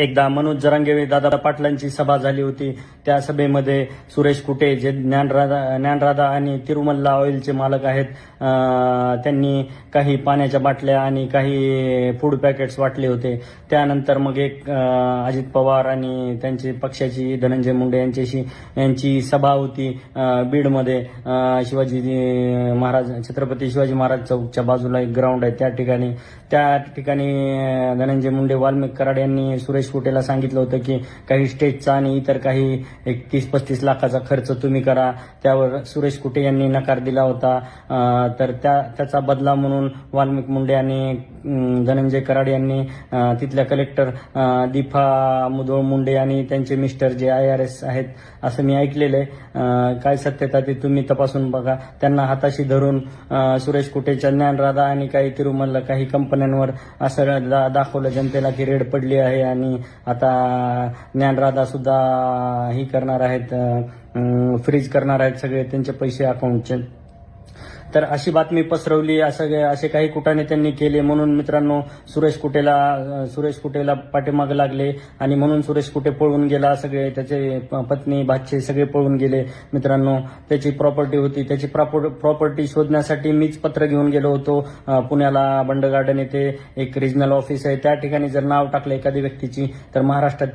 एकदा मनोज जरांगे दादा पाटलांची सभा झाली होती. त्या सभेमध्ये सुरेश कुटे जे ज्ञानराधा ज्ञानराधा आणि तिरुमल्ला ऑइलचे मालक आहेत त्यांनी काही पाण्याच्या बाटल्या आणि काही फूड पॅकेट्स वाटले होते. त्यानंतर मग एक अजित पवार आणि त्यांची पक्षाची धनंजय मुंडे यांच्याशी यांची सभा होती बीडमध्ये. शिवाजी महाराज छत्रपती शिवाजी महाराज चौकच्या बाजूला एक ग्राउंड आहे. त्या ठिकाणी त्या ठिकाणी धनंजय मुंडे वाल्मिक कराड यांनी सुरेश कुटेला सांगितलं होतं की काही स्टेजचा आणि इतर काही एक तीस पस्तीस लाखाचा खर्च तुम्ही करा. त्यावर सुरेश कुटे यांनी नकार दिला होता. तर त्या त्याचा बदला म्हणून वाल्मिक मुंडे आणि धनंजय कराड यांनी तिथल्या कलेक्टर दीपा मुधोळ मुंडे आणि त्यांचे mister J I R S आहेत असं मी ऐकलेलं आहे. काय सत्यता ते तुम्ही तपासून बघा. त्यांना हाताशी धरून सुरेश कुटेच्या ज्ञानराधा आणि काही तिरुमलला काही कंपन्यांवर असं दा- दाखवलं जनतेला की रेड पडली आहे आणि आता ज्ञानराधा सुद्धा ही करणार आहेत फ्रीज करणार आहेत सगळे त्यांचे पैसे अकाउंटचे तर अशी बातमी पसरवली असं असे काही कुटाने त्यांनी केले. म्हणून मित्रांनो सुरेश कुटेला सुरेश कुटेला पाठीमागे लागले आणि म्हणून सुरेश कुटे पळून गेला. सगळे त्याचे प- पत्नी भाचे सगळे पळून गेले मित्रांनो. त्याची प्रॉपर्टी होती. त्याची प्रॉपर्टी शोधण्यासाठी मीच पत्र घेऊन गेलो होतो. पुण्याला बंड गार्डन येथे एक रिजनल ऑफिस आहे. त्या ठिकाणी जर नाव टाकलं एखादी व्यक्तीची तर महाराष्ट्रात